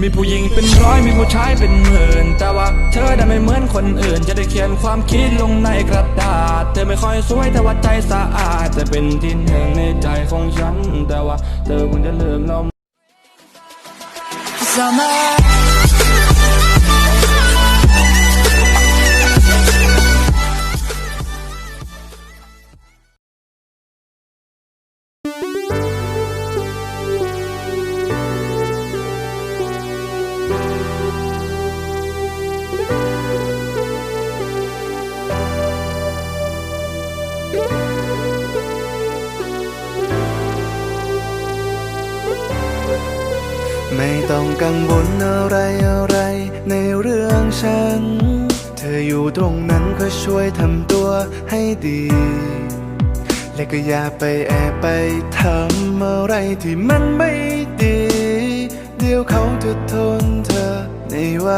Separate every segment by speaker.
Speaker 1: มีผู้หญิงเป็นร้อยมีผู้ชายเป็นหมื่น แต่ว่าเธอได้ไม่เหมือนคนอื่น จะได้เขียนความคิดลงในกระดาษ เธอไม่ค่อยสวยแต่ว่าใจสะอาดจะเป็นที่หนึ่งในใจของฉัน แต่ว่าเธอคงจะลืมเรา
Speaker 2: Summer.
Speaker 3: ไม่ต้องกังวลอะไรอะไรในเรื่องฉัน เธออยู่ตรงนั้นก็ช่วยทำตัวให้ดี และก็อย่าไปแอบไปทำอะไรที่มันไม่ดี เดี๋ยวเขาจะทนเธอไม่ไหว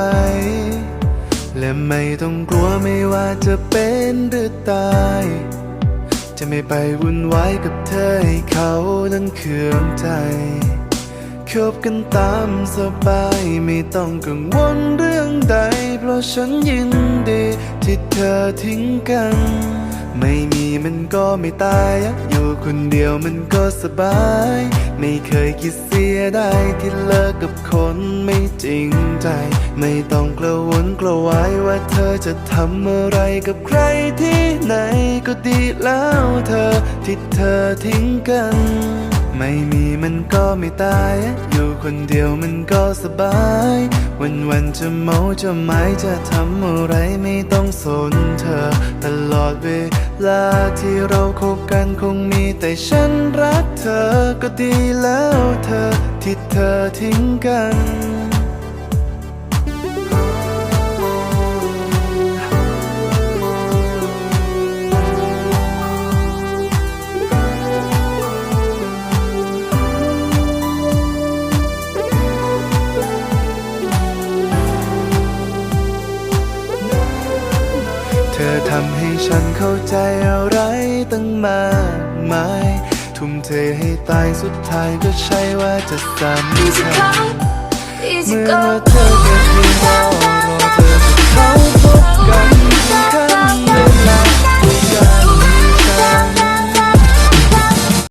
Speaker 3: และไม่ต้องกลัวไม่ว่าจะเป็นหรือตาย จะไม่ไปวุ่นวายกับเธอให้เขานั้นเคืองใจ คบกันตามสบายไม่ต้องกังวลเรื่องใด เพราะฉันยินดีที่เธอทิ้งกัน ไม่มีมันก็ไม่ตาย อยู่คนเดียวมันก็สบาย ไม่เคยคิดเสียได้ที่เลิกกับคนไม่จริงใจ ไม่ต้องกระวนกระวายว่าเธอจะทำอะไรกับใครที่ไหนก็ดีแล้วเธอที่เธอทิ้งกัน ไม่มีมันก็ไม่ตาย อยู่คนเดียวมันก็สบาย วันวันๆจะเมาจะหมายจะทำอะไรไม่ต้องสนเธอ ตลอดเวลาที่เราคบกันคงมีแต่ฉันรักเธอก็ดีแล้วเธอที่เธอทิ้งกัน เธอทำให้ฉันเข้าใจอะไรตั้งมากมาย ทุ่มเทให้ตายสุดท้ายก็ใช่ว่าจะสำ
Speaker 2: Easy
Speaker 3: คัญ
Speaker 2: come, easy
Speaker 3: เมื่อ
Speaker 2: go.
Speaker 3: เธอ